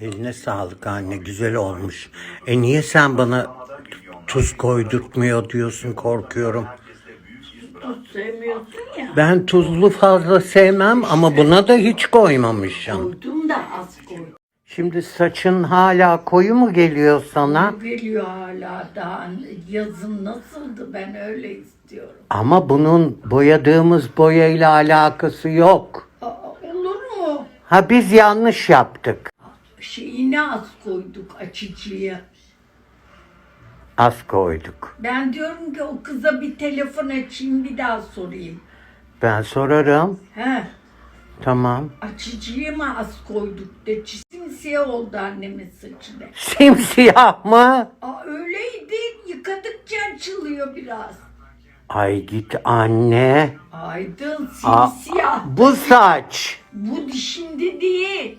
Eline sağlık anne güzel olmuş. E niye sen bana tuz koydurtmuyor diyorsun korkuyorum. Tuz sevmiyorsun ya. Ben tuzlu fazla sevmem ama buna da hiç koymamışım. Koydum da az koydum. Şimdi saçın hala koyu mu geliyor sana? Geliyor hala daha yazın nasıldı ben öyle istiyorum. Ama bunun boyadığımız boyayla alakası yok. Aa, olur mu? Ha biz yanlış yaptık. Şeyine az koyduk açıcıya. Az koyduk. Ben diyorum ki o kıza bir telefon açayım bir daha sorayım. Ben sorarım. He, Tamam. açıcıya mı az koyduk de simsiyah oldu annemin saçı de. Simsiyah mı? Aa, öyleydi yıkadıkça açılıyor biraz. Ay git anne. Aydın Aa, simsiyah. bu saç. Bu şimdi değil.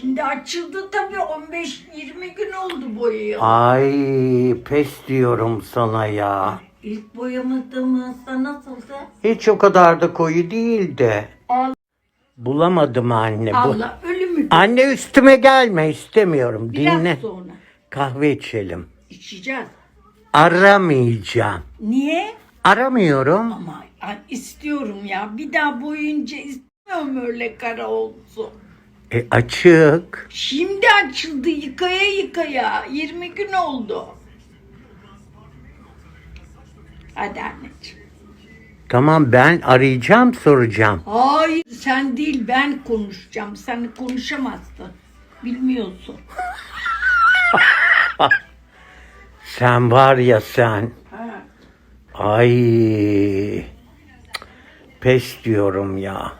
Şimdi açıldı tabii 15-20 gün oldu boyayalı. Ay pes diyorum sana ya. İlk boyamadığımızda nasıldı? Hiç o kadar da koyu değildi. Al- Bulamadım anne. Bu. Allah ölümü Anne üstüme gelme istemiyorum. biraz Dinle. sonra Kahve içelim. içeceğiz. Aramayacağım. Niye? Aramıyorum. Ama ya istiyorum ya. Bir daha boyunca istemiyorum öyle kara olsun. E açık. Şimdi açıldı yıkaya yıkaya. 20 gün oldu. Hadi anneciğim. Tamam ben arayacağım soracağım. Hayır sen değil ben konuşacağım. Sen konuşamazsın. Bilmiyorsun. Sen var ya sen. Ha. Ay. Pes diyorum ya.